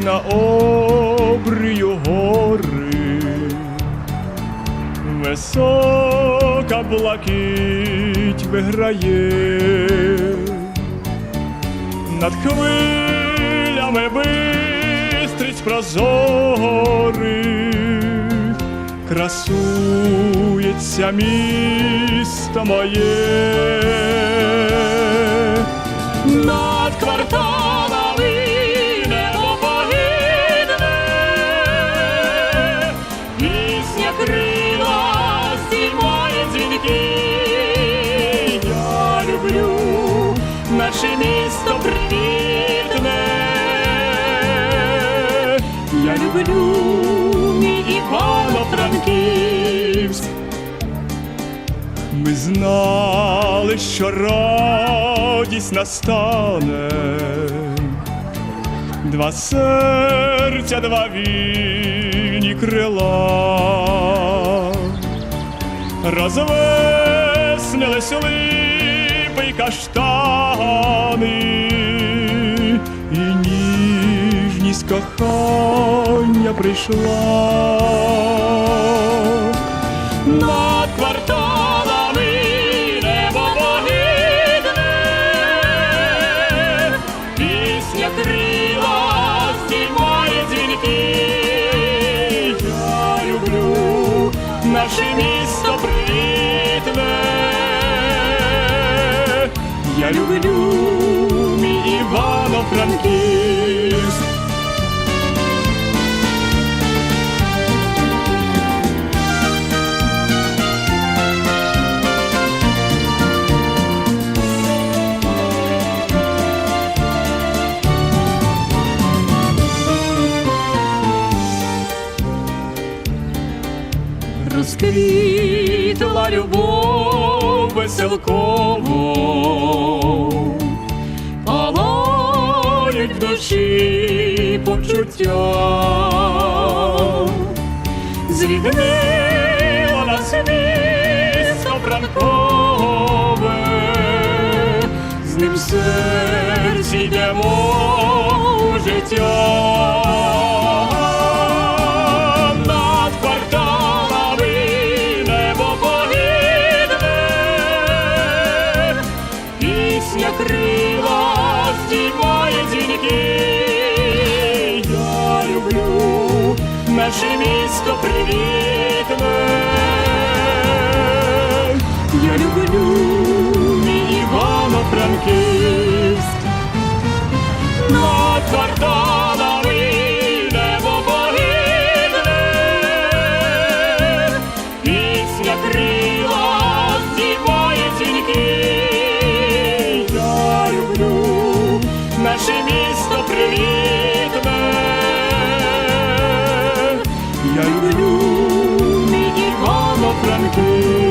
на обрію гори, висока блакить виграє, над хвилями бистриць прозорих, красується місто моє. Над кварталами наше місто привітне. Я люблю мій Івано-Франківськ. Ми знали, що радість настане, два серця, два вільні крила, розвеснились липи й каштани, і ніжність кохання прийшла над кварталами небо погидне, пісня крила здіймає дзвінки. Я люблю наше місто привітне. Я люблю мій Івано-Франківськ. розквітла любов веселково, душі почуття, зріднило нас місто Франкове, з ним серці йдемо життя. Наше місто привітне. Я люблю мій Івано-Франківськ.